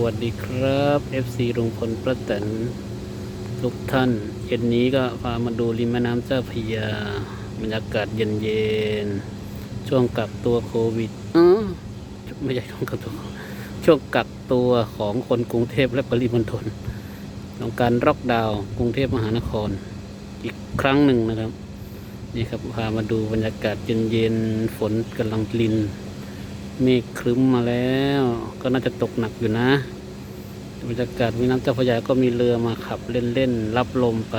วัสดีครับ FC ลุงพลประแตนทุกท่าน เย็นนี้ก็พามาดูริมแม่น้ำเจ้าพระยาบรรยากาศเย็นๆ ช่วงกักตัวโควิดเออไม่ใช่ช่วงกักตัว ช่วงกักตัวของคนกรุงเทพและปริมณฑลของการล็อกดาวน์กรุงเทพมหานคร อีกครั้งหนึ่งนะครับ นี่ครับพามาดูบรรยากาศเย็นๆ ฝนกำลังลิน เมฆครึ้มมาแล้ว ก็น่าจะตกหนักอยู่นะบรรยากาศมีน้ำเจ้าพระยาก็มีเรือมาขับเล่นๆรับลมไป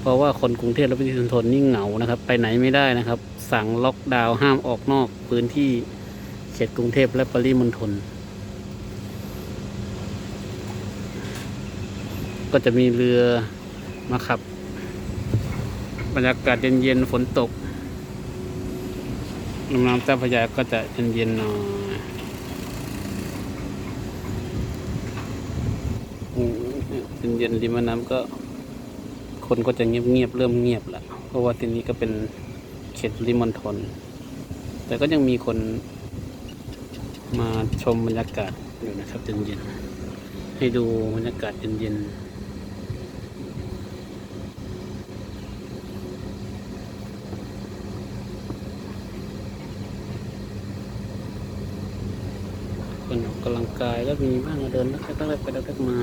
เพราะว่าคนกรุงเทพและปริมณฑลนี่เหงานะครับ ไปไหนไม่ได้นะครับ สั่งล็อกดาวน์ห้ามออกนอกพื้นที่เขตกรุงเทพและปริมณฑลก็จะมีเรือมาขับ บรรยากาศเย็นๆฝนตก ลำน้ำเจ้าพระยาก็จะเย็นๆหน่อยเย็นๆริมน้ำก็ คนก็จะเงียบๆเริ่มเงียบละเพราะว่าที่นี้ก็เป็นเขตริมณฑลแต่ก็ยังมีคนมาชมบรรยากาศอยู่นะครับเย็นๆให้ดูบรรยากาศเย็นๆ คนออ กกำลังกายก็มีบ้างเดินตั้งแต่ไปตั้งมา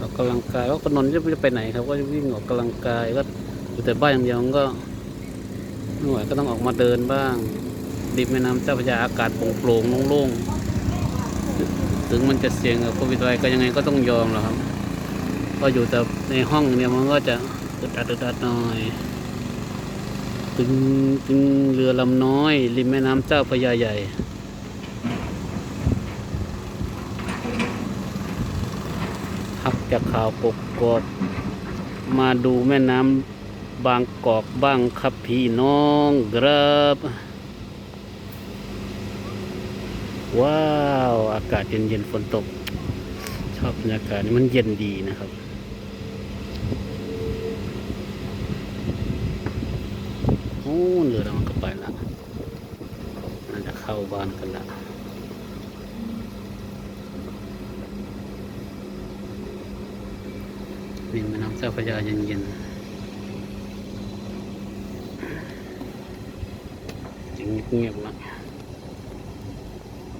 ออกกำลังกายว่าคนนนท์จะไปไหนครับ ก็วิ่งออกกำลังกายก็อยู่แต่บ้านอย่างเดียวก็ไม่ไหวก็ต้องออกมาเดินบ้างริมแม่น้ำเจ้าพระยาอากาศโปร่งๆโล่งๆถึงมันจะเสี่ยงกับโควิดอะไรก็ยังไงก็ต้องยอมแหละครับ ก็อยู่แต่ในห้องเนี่ยมันก็จะอึดอัดอึดอัดหน่อยถึงถึงเรือลำน้อย ริมแม่น้ำเจ้าพระยาใหญ่ พักจากข่าวกกกอกมาดูแม่น้ำบางกอกบ้างครับพี่น้องครับว้าว อากาศเย็นๆฝนตก ชอบบรรยากาศนี้มันเย็นดีนะครับโอ้เรือเรามันก็ไปละน่าจะเข้าบ้านกันละ ริมแม่น้ำเจ้าพระยาเย็นๆยังเงียบๆละ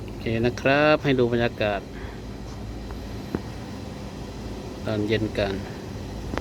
โอเคนะครับให้ดูบรรยากาศ ตอนเย็นกัน